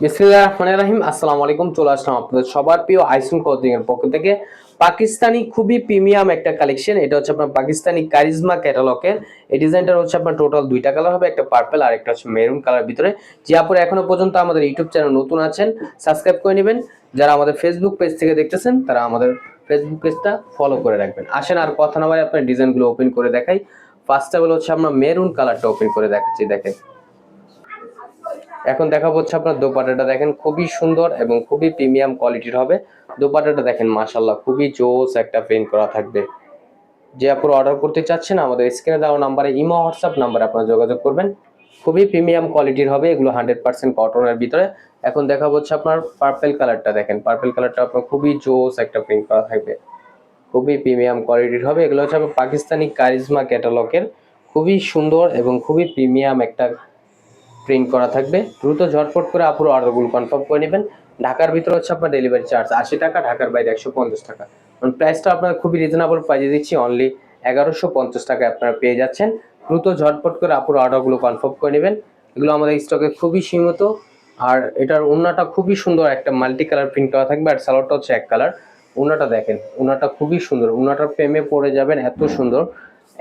বিসমিল্লাহির রহমানির রহিম। আসসালামু আলাইকুম, চলে আসলাম আপনাদের সবার প্রিয় আইসুন ক্লথিং এর পক্ষ থেকে। পাকিস্তানি খুবই প্রিমিয়াম একটা কালেকশন এটা হচ্ছে আপনার পাকিস্তানি কারিজমা ক্যাটালগের এই ডিজাইনটা হচ্ছে আপনার টোটাল দুইটা কালার হবে, একটা পার্পল আর একটা হচ্ছে মেরুন কালার ভিতরে। যে আপুরে এখনও পর্যন্ত আমাদের ইউটিউব চ্যানেল নতুন আছেন সাবস্ক্রাইব করে নেবেন। যারা আমাদের ফেসবুক পেজ থেকে দেখতেছেন, তারা আমাদের ফেসবুক পেজটা ফলো করে রাখবেন। আসেন আর কথা না বলে আপনার ডিজাইনগুলো ওপেন করে দেখাই। ফার্স্ট অফ হচ্ছে আমরা মেরুন কালারটা ওপেন করে দেখাচ্ছি, দেখেন। এখন দেখা হচ্ছে আপনার দোপাটাটা দেখেন, খুবই সুন্দর এবং খুবই প্রিমিয়াম কোয়ালিটির হবে। দোপাটাটা দেখেন মাশাল্লাহ খুবই জোস একটা প্রিন্ট করা থাকবে। যে আপনারা অর্ডার করতে চাচ্ছেন, আমাদের স্ক্রিনে দেওয়া নাম্বারে ইমো, হোয়াটসঅ্যাপ নাম্বারে আপনারা যোগাযোগ করবেন। খুবই প্রিমিয়াম কোয়ালিটির হবে, এগুলো হান্ড্রেড পার্সেন্ট কটনের ভিতরে। এখন দেখা হচ্ছে আপনার পার্পেল কালারটা দেখেন পার্পেল কালারটা আপনার খুবই জোস একটা প্রিন্ট করা থাকবে। খুবই প্রিমিয়াম কোয়ালিটির হবে, এগুলো হচ্ছে আপনার পাকিস্তানি কারিজমা ক্যাটালগের খুবই সুন্দর এবং খুবই প্রিমিয়াম একটা প্রিন্ট করা থাকবে। দ্রুত ঝটপট করে আপুরো অর্ডারগুলো কনফার্ম করে নেবেন। ঢাকার ভিতরে হচ্ছে আপনার ডেলিভারি চার্জ আশি টাকা, ঢাকার বাইরে একশো পঞ্চাশ টাকা। প্রাইসটা আপনার খুবই রিজনেবল প্রাইজে দিচ্ছি অনলি এগারোশো পঞ্চাশ টাকায় আপনারা পেয়ে যাচ্ছেন। দ্রুত ঝটপট করে আপুরো অর্ডারগুলো কনফার্ম করে নেবেন। এগুলো আমাদের স্টকে খুবই সীমিত। আর এটার উন্নাটা খুবই সুন্দর একটা মাল্টি কালার প্রিন্ট করা থাকবে, আর সালোয়ারটা হচ্ছে এক কালার উনাটা দেখেন উনাটা খুবই সুন্দর। উনাটার প্রেমে পড়ে যাবেন, এত সুন্দর।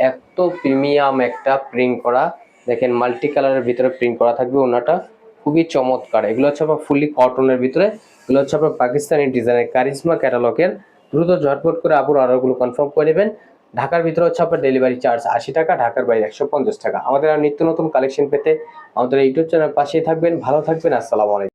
এত প্রিমিয়াম একটা প্রিন্ট করা। দেখেন মাল্টি কালারের ভিতরে প্রিন্ট করা থাকবে ওনাটা। খুবই চমৎকার। এগুলো হচ্ছে আপনার ফুললি কটনের ভিতরে। এগুলো হচ্ছে আপনার পাকিস্তানি ডিজাইনের কারিজমা ক্যাটালগের দ্রুত ঝটপট করে আপুর অর্ডারগুলো কনফার্ম করে নেবেন। ঢাকার ভিতরে হচ্ছে আপনার ডেলিভারি চার্জ আশি টাকা, ঢাকার বাইরে একশো পঞ্চাশ টাকা। আমাদের আর নিত্য নতুন কালেকশন পেতে আমাদের ইউটিউব চ্যানেল পাশেই থাকবেন। ভালো থাকবেন, আসসালামু আলাইকুম।